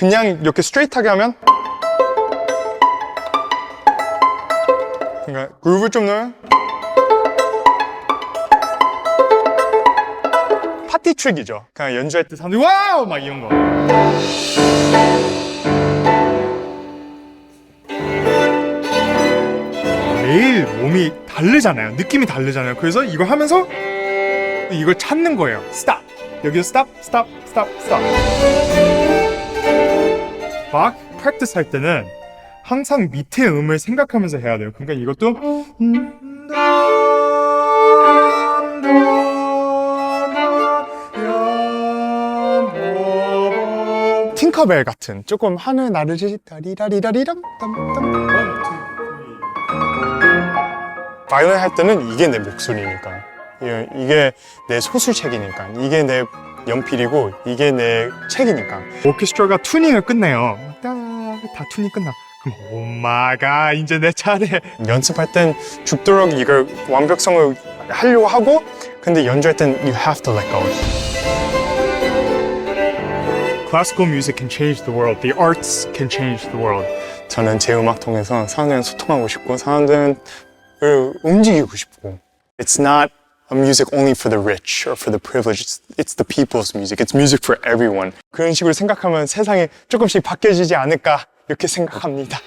그냥 이렇게 스트레이트하게 하면 그러니까 그루브를 좀 넣으면 파티 트릭이죠. 그냥 연주할 때 사람들이 와우 막 이런 거. 매일 몸이 다르잖아요. 느낌이 다르잖아요. 그래서 이거 하면서 이걸 찾는 거예요. 스탑. 여기서 스탑, 스탑, 스탑, 스탑. 막 프랙티스 할 때는 항상 밑에 음을 생각하면서 해야 돼요. 그러니까 이것도 팅커벨 같은 조금 하늘 나르지 다리라리라리랑 땀땀 바이올린 할 때는 이게 내 목소리니까. 이게 내 소술책이니까. 이게 내 연필이고 이게 내 책이니까 오케스트라가 투닝을 끝내요 딱, 다 투닝 끝나 그럼 오마가 이제 내 차례 연습할 땐 죽도록 이걸 완벽성을 하려고 하고 근데 연주할 땐 you have to let go Classical music can change the world. The arts can change the world. 저는 제 음악 통해서 사람들이랑 소통하고 싶고 사람들을 움직이고 싶고. It's not music only for the rich or for the privileged. It's, it's the people's music. It's music for everyone. 그런 식으로 생각하면 세상이 조금씩 바뀌어지지 않을까 이렇게 생각합니다.